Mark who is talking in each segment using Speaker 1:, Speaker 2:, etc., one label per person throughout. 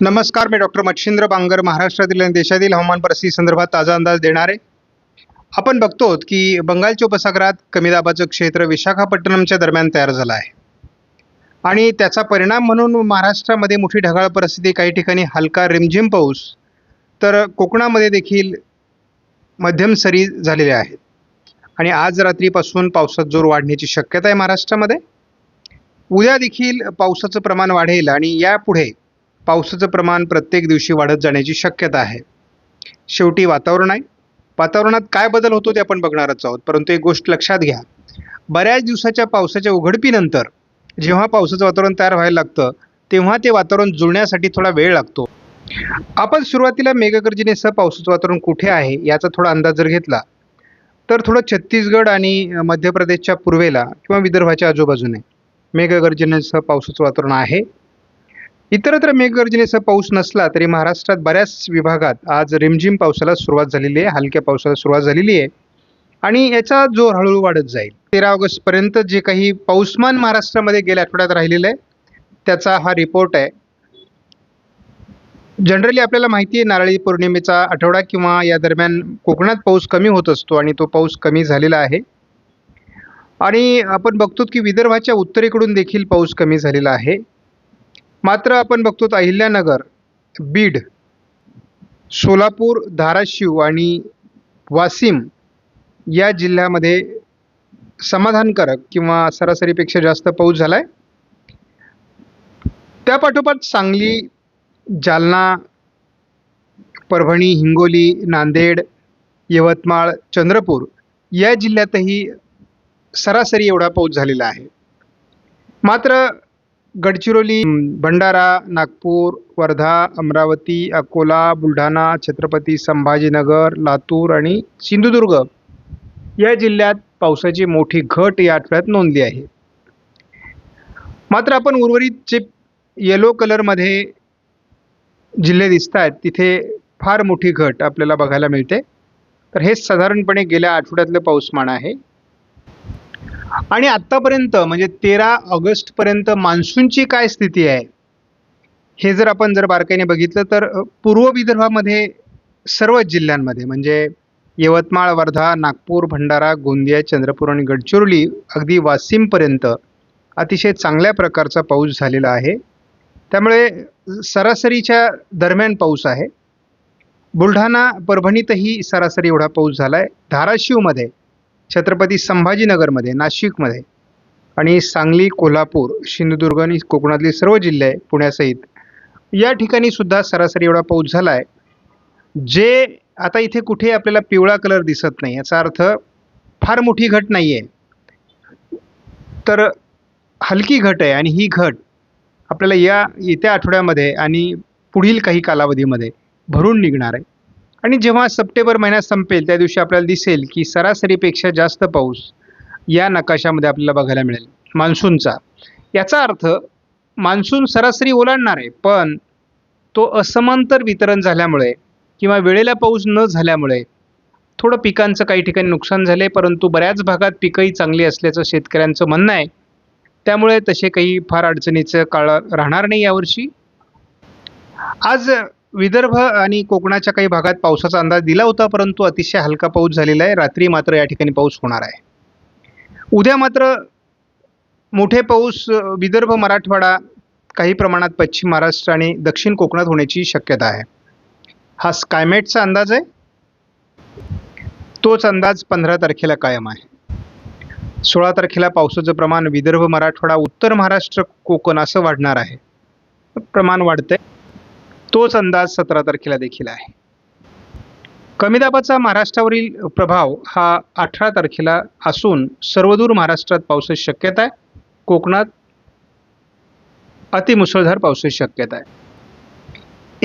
Speaker 1: नमस्कार मी डॉक्टर मच्छिंद्र बांगर महाराष्ट्रातील आणि देशातील हवामान परिस्थिती संदर्भात ताजा अंदाज देणार. आहे आपण बघतो की बंगालच्या उपसागरात कमी दाबाचं क्षेत्र विशाखापट्टणमच्या दरम्यान तयार झालं आहे. आणि त्याचा परिणाम म्हणून महाराष्ट्रामध्ये मोठी ढगाळ परिस्थिती काही ठिकाणी हलका रिमझिम पाऊस तर कोकणामध्ये देखील मध्यम सरी झालेल्या आहेत. आणि आज रात्रीपासून पावसात जोर वाढण्याची शक्यता आहे महाराष्ट्रामध्ये. उद्या देखील पावसाचं प्रमाण वाढेल आणि यापुढे पावसाचं प्रमाण प्रत्येक दिवशी वाढत जाण्याची शक्यता आहे. शेवटी वातावरण आहे. वातावरणात काय बदल होतो ते आपण बघणारच आहोत. परंतु एक गोष्ट लक्षात घ्या. बऱ्याच दिवसाच्या पावसाच्या उघडपीनंतर जेव्हा पावसाचं वातावरण तयार व्हायला लागतं तेव्हा ते वातावरण जुळण्यासाठी थोडा वेळ लागतो. आपण सुरुवातीला मेघगर्जनेसह पावसाचं वातावरण कुठे आहे याचा थोडा अंदाज जर घेतला तर थोडं छत्तीसगड आणि मध्य प्रदेशच्या पूर्वेला किंवा विदर्भाच्या आजूबाजूने मेघगर्जनेसह पावसाचं वातावरण आहे. इतरत्र मेघगर्जनेसह पाऊस नसला तरी महाराष्ट्रात बऱ्याच विभागात आज रिमझिम पावसाला सुरुवात झालेली आहे हलक्या पावसाला सुरुवात झालेली आहे. आणि याचा जोर हळूहळू वाढत जाईल. तेरा ऑगस्टपर्यंत जे काही पाऊसमान महाराष्ट्रामध्ये गेल्या आठवड्यात राहिलेलं आहे त्याचा हा रिपोर्ट आहे. जनरली आपल्याला माहिती आहे नारळी पौर्णिमेचा आठवडा किंवा या दरम्यान कोकणात पाऊस कमी होत असतो आणि तो पाऊस कमी झालेला आहे. आणि आपण बघतो की विदर्भाच्या उत्तरेकडून देखील पाऊस कमी झालेला आहे. मात्र आपण बघतो अहिल्यानगर बीड सोलापूर धाराशिव आणि वाशिम या जिल्ह्यामध्ये समाधानकारक किंवा सरासरीपेक्षा जास्त पाऊस झाला आहे त्यापाठोपाठ सांगली जालना परभणी हिंगोली नांदेड यवतमाळ चंद्रपूर या जिल्ह्यातही सरासरी एवढा पाऊस झालेला आहे. मात्र गडचिरोली भंडारा नागपूर वर्धा अमरावती अकोला बुलढाणा छत्रपती संभाजीनगर लातूर आणि सिंधुदुर्ग या जिल्ह्यात पावसाची मोठी घट या आठवड्यात नोंदली आहे. मात्र आपण उर्वरित जे येलो कलरमध्ये जिल्हे दिसत आहेत तिथे फार मोठी घट आपल्याला बघायला मिळते. तर हे साधारणपणे गेल्या आठवड्यातलं पाऊसमान आहे. आणि आत्तापर्यंत म्हणजे तेरा ऑगस्टपर्यंत मान्सूनची काय स्थिती आहे हे जर आपण जर बारकाईने बघितलं तर पूर्व विदर्भामध्ये सर्वच जिल्ह्यांमध्ये म्हणजे यवतमाळ वर्धा नागपूर भंडारा गोंदिया चंद्रपूर आणि गडचिरोली अगदी वाशिमपर्यंत अतिशय चांगल्या प्रकारचा पाऊस झालेला आहे. त्यामुळे सरासरीच्या दरम्यान पाऊस आहे. बुलढाणा परभणीतही सरासरी एवढा पाऊस झाला आहे धाराशिवमध्ये छत्रपती संभाजीनगरमध्ये नाशिकमध्ये आणि सांगली कोल्हापूर सिंधुदुर्ग आणि कोकणातले सर्व जिल्हे पुण्यासहित या ठिकाणी सुद्धा सरासरी एवढा पाऊस झाला आहे जे आता इथे कुठे आपल्याला पिवळा कलर दिसत नाही याचा अर्थ फार मोठी घट नाही आहे तर हलकी घट आहे आणि ही घट आपल्याला या येत्या आठवड्यामध्ये आणि पुढील काही कालावधीमध्ये भरून निघणार आहे. आणि जेव्हा सप्टेंबर महिना संपेल त्या दिवशी आपल्याला दिसेल की सरासरीपेक्षा जास्त पाऊस या नकाशामध्ये आपल्याला बघायला मिळेल. मान्सूनचा. याचा अर्थ मान्सून सरासरी ओलांडणार आहे पण तो असमांतर वितरण झाल्यामुळे किंवा वेळेला पाऊस न झाल्यामुळे थोडं पिकांचं काही ठिकाणी नुकसान झाले परंतु बऱ्याच भागात पिकंही चांगली असल्याचं शेतकऱ्यांचं म्हणणं आहे. त्यामुळे तसे काही फार अडचणीचं काळ राहणार नाही यावर्षी. आज विदर्भ आणि कोकणाच्या काही भागात पावसाचा अंदाज दिला होता परंतु अतिशय हलका पाऊस झालेला आहे. रात्री मात्र या ठिकाणी पाऊस होणार आहे. उद्या मात्र मोठे पाऊस विदर्भ मराठवाडा काही प्रमाणात पश्चिम महाराष्ट्र आणि दक्षिण कोकणात होण्याची शक्यता आहे. हा स्कायमेटचा अंदाज आहे. तोच अंदाज पंधरा तारखेला कायम आहे. सोळा तारखेला पावसाचं प्रमाण विदर्भ मराठवाडा उत्तर महाराष्ट्र कोकण असं वाढणार आहे. प्रमाण वाढतंय. तोच अंदाज सतरा तारखेला देखील आहे. कमी दाबाचा महाराष्ट्रावरील प्रभाव हा अठरा तारखेला असून सर्वदूर महाराष्ट्रात पावसाची शक्यता आहे. कोकणात अतिमुसळधार पावसाची शक्यता आहे.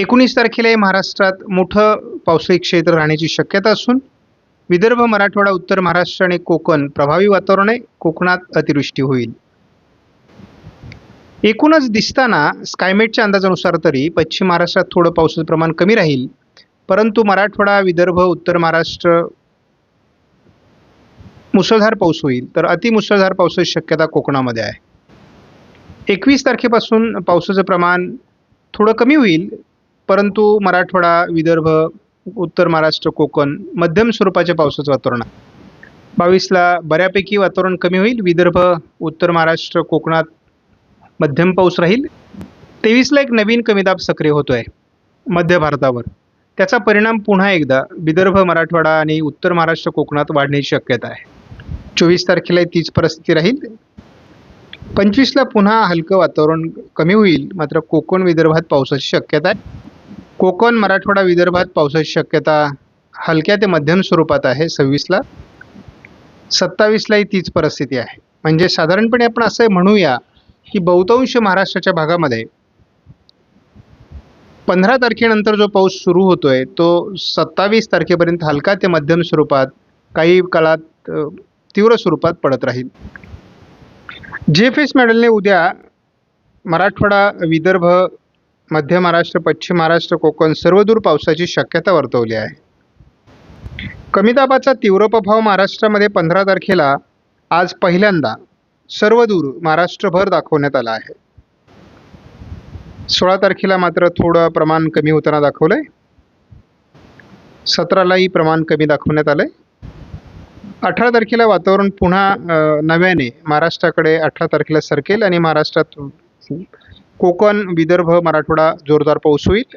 Speaker 1: एकोणीस तारखेला महाराष्ट्रात मोठं पावसाळी क्षेत्र राहण्याची शक्यता असून विदर्भ मराठवाडा उत्तर महाराष्ट्र आणि कोकण प्रभावी वातावरण आहे. कोकणात अतिवृष्टी होईल. एकूणच दिसताना स्कायमेटच्या अंदाजानुसार तरी पश्चिम महाराष्ट्रात थोडं पावसाचं प्रमाण कमी राहील. परंतु मराठवाडा विदर्भ उत्तर महाराष्ट्र मुसळधार पाऊस होईल. तर अतिमुसळधार पावसाची शक्यता कोकणामध्ये आहे. एकवीस तारखेपासून पावसाचं प्रमाण थोडं कमी होईल. परंतु मराठवाडा विदर्भ उत्तर महाराष्ट्र कोकण मध्यम स्वरूपाच्या पावसाचं वातावरण आहे. बावीसला बऱ्यापैकी वातावरण कमी होईल. विदर्भ उत्तर महाराष्ट्र कोकणात मध्यम पाऊस राहील. तेवीसला एक नवीन कमी दाब सक्रिय होतो आहे मध्य भारतावर. त्याचा परिणाम पुन्हा एकदा विदर्भ मराठवाडा आणि उत्तर महाराष्ट्र कोकणात वाढण्याची शक्यता आहे. चोवीस तारखेला तीच परिस्थिती राहील. पंचवीसला पुन्हा हलकं वातावरण कमी होईल मात्र कोकण विदर्भात पावसाची शक्यता आहे. कोकण मराठवाडा विदर्भात पावसाची शक्यता हलक्या ते मध्यम स्वरूपात आहे सव्वीसला. सत्तावीसलाही तीच परिस्थिती आहे. म्हणजे साधारणपणे आपण असं म्हणूया की बहुतांश महाराष्ट्राच्या भागामध्ये पंधरा तारखेनंतर जो पाऊस सुरू होतोय तो सत्तावीस तारखेपर्यंत हलका ते मध्यम स्वरूपात काही काळात तीव्र स्वरूपात पडत राहील. जे एफ एस मॅडलने उद्या मराठवाडा विदर्भ मध्य महाराष्ट्र पश्चिम महाराष्ट्र कोकण सर्वदूर पावसाची शक्यता वर्तवली आहे. कमी दाबाचा तीव्र प्रभाव महाराष्ट्रामध्ये पंधरा तारखेला आज पहिल्यांदा सर्वदूर महाराष्ट्रभर दाखवण्यात आला आहे. सोळा तारखेला मात्र थोडं प्रमाण कमी होताना दाखवलं आहे सतरालाही प्रमाण कमी दाखवण्यात आलं आहे अठरा तारखेला वातावरण पुन्हा नव्याने महाराष्ट्राकडे अठरा तारखेला सरकेल आणि महाराष्ट्रात कोकण विदर्भ मराठवाडा जोरदार पाऊस होईल.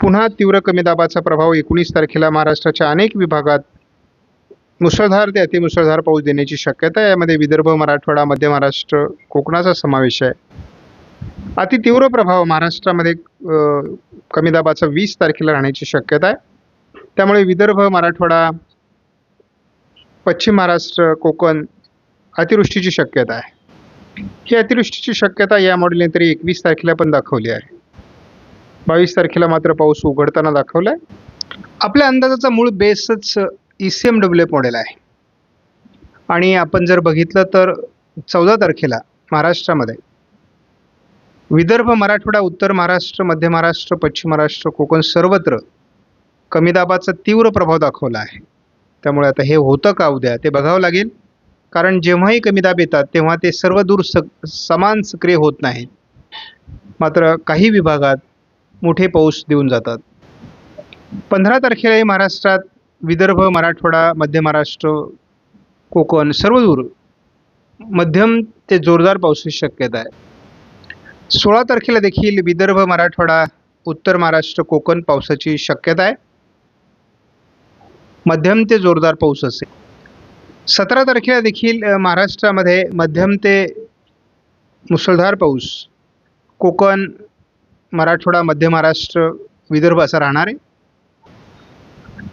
Speaker 1: पुन्हा तीव्र कमी दाबाचा प्रभाव एकोणीस तारखेला महाराष्ट्राच्या अनेक विभागात मुसळधार ते अतिमुसळधार पाऊस देण्याची शक्यता आहे. यामध्ये विदर्भ मराठवाडा मध्य महाराष्ट्र कोकणाचा समावेश आहे. अति तीव्र प्रभाव महाराष्ट्रामध्ये कमी दाबाचा वीस तारखेला राहण्याची शक्यता आहे. त्यामुळे विदर्भ मराठवाडा पश्चिम महाराष्ट्र कोकण अतिवृष्टीची शक्यता आहे. ही अतिवृष्टीची शक्यता या मॉडेलने तरी एकवीस तारखेला पण दाखवली आहे. बावीस तारखेला मात्र पाऊस उघडताना दाखवला आहे आपल्या अंदाजाचा मूळ बेसच E C M W F model आहे. आणि आपण जर बघितलं तर चौदा तारखेला महाराष्ट्रामध्ये विदर्भ मराठवाडा उत्तर महाराष्ट्र मध्य महाराष्ट्र पश्चिम महाराष्ट्र कोकण सर्वत्र कमी दाबाचा तीव्र प्रभाव दाखवला आहे. त्यामुळे आता हे होतं का उद्या ते बघावं लागेल. कारण जेव्हाही कमी दाब येतात तेव्हा ते सर्व दूर स समान सक्रिय होत नाहीत. मात्र काही विभागात मोठे पाऊस देऊन जातात. पंधरा तारखेलाही महाराष्ट्रात विदर्भ मराठवाडा मध्य महाराष्ट्र कोकण सर्व दूर मध्यम ते जोरदार पावसाची शक्यता आहे. सोळा तारखेला देखील विदर्भ मराठवाडा उत्तर महाराष्ट्र कोकण पावसाची शक्यता आहे. मध्यम ते जोरदार पाऊस असेल. सतरा तारखेला देखील महाराष्ट्रामध्ये मध्यम ते मुसळधार पाऊस. कोकण मराठवाडा मध्य महाराष्ट्र विदर्भ असा राहणार आहे.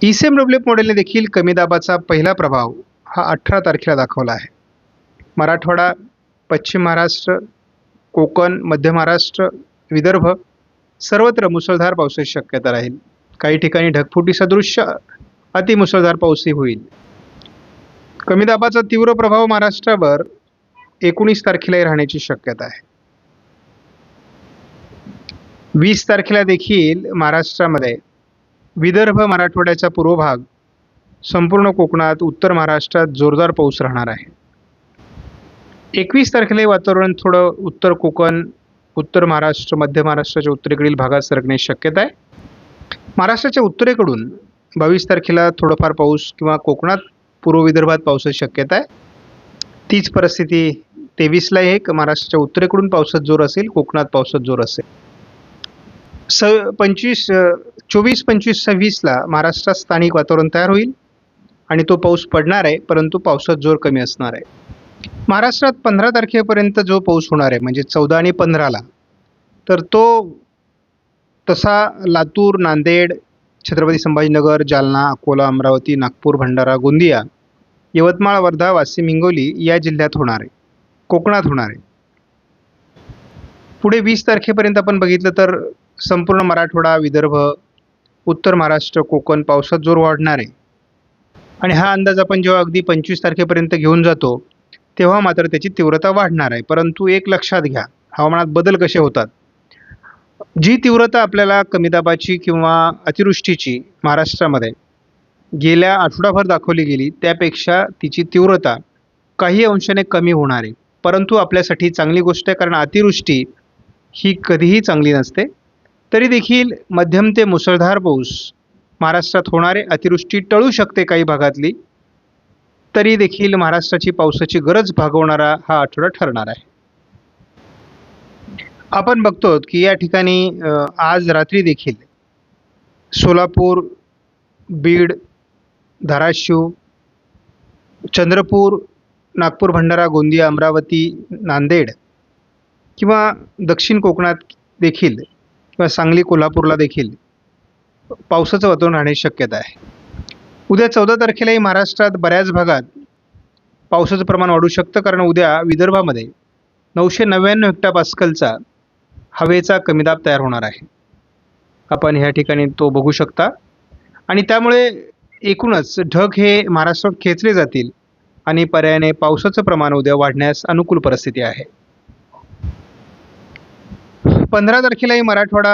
Speaker 1: ई सी एम डब्ल्यू मॉडेलने देखील कमी दाबाचा पहिला प्रभाव हा अठरा तारखेला दाखवला आहे. मराठवाडा पश्चिम महाराष्ट्र कोकण मध्य महाराष्ट्र विदर्भ सर्वत्र मुसळधार पावसाची शक्यता राहील. काही ठिकाणी ढगफुटी सदृश्य अतिमुसळधार पाऊसही होईल. कमी दाबाचा तीव्र प्रभाव महाराष्ट्रावर एकोणीस तारखेलाही राहण्याची शक्यता आहे. वीस तारखेला देखील महाराष्ट्रामध्ये विदर्भ मराठवाड्याचा पूर्व भाग संपूर्ण कोकणात उत्तर महाराष्ट्रात जोरदार पाऊस राहणार आहे. एकवीस तारखेला हे वातावरण थोडं उत्तर कोकण उत्तर महाराष्ट्र मध्य महाराष्ट्राच्या उत्तरेकडील भागात सरकण्याची शक्यता आहे. महाराष्ट्राच्या उत्तरेकडून बावीस तारखेला थोडंफार पाऊस किंवा कोकणात पूर्व विदर्भात पावसाची शक्यता आहे. तीच परिस्थिती तेवीसला एक महाराष्ट्राच्या उत्तरेकडून पावसात जोर असेल कोकणात पावसात जोर असेल. स पंचवीस चोवीस पंचवीस सव्वीसला महाराष्ट्रात स्थानिक वातावरण तयार होईल आणि तो पाऊस पडणार आहे परंतु पावसात जोर कमी असणार आहे. महाराष्ट्रात पंधरा तारखेपर्यंत जो पाऊस होणार आहे म्हणजे चौदा आणि पंधराला तर तो तसा लातूर नांदेड छत्रपती संभाजीनगर जालना अकोला अमरावती नागपूर भंडारा गोंदिया यवतमाळ वर्धा वाशिम हिंगोली या जिल्ह्यात होणार आहे. कोकणात होणार आहे. पुढे वीस तारखेपर्यंत आपण बघितलं तर संपूर्ण मराठवाडा विदर्भ उत्तर महाराष्ट्र कोकण पावसात जोर वाढणार आहे. आणि हा अंदाज आपण जेव्हा अगदी पंचवीस तारखेपर्यंत घेऊन जातो तेव्हा मात्र त्याची तीव्रता वाढणार आहे. परंतु एक लक्षात घ्या हवामानात बदल कसे होतात? जी तीव्रता आपल्याला कमी दाबाची किंवा अतिवृष्टीची महाराष्ट्रामध्ये गेल्या आठवडाभर दाखवली गेली त्यापेक्षा तिची तीव्रता काही अंशाने कमी होणार आहे. परंतु आपल्यासाठी चांगली गोष्ट आहे कारण अतिवृष्टी ही कधीही चांगली नसते. तरी देखील मध्यम ते मुसळधार पाऊस महाराष्ट्रात होणारे अतिवृष्टी टळू शकते काही भागातली तरी देखील महाराष्ट्राची पावसाची गरज भागवणारा हा आठवडा ठरणार आहे. आपण बघतो की या ठिकाणी आज रात्री देखील सोलापूर बीड धाराशिव चंद्रपूर नागपूर भंडारा गोंदिया अमरावती नांदेड किंवा दक्षिण कोकणात देखील किंवा सांगली कोल्हापूरला देखील पावसाचं वातावरण राहण्याची शक्यता आहे. उद्या चौदा तारखेलाही महाराष्ट्रात बऱ्याच भागात पावसाचं प्रमाण वाढू शकतं कारण उद्या विदर्भामध्ये नऊशे नव्याण्णव हेक्टापास्कलचा हवेचा कमीदाब तयार होणार आहे. आपण ह्या ठिकाणी तो बघू शकता. आणि त्यामुळे एकूणच ढग हे महाराष्ट्रात खेचले जातील आणि पर्यायाने पावसाचं प्रमाण उद्या वाढण्यास अनुकूल परिस्थिती आहे. पंधरा तारखेलाही मराठवाडा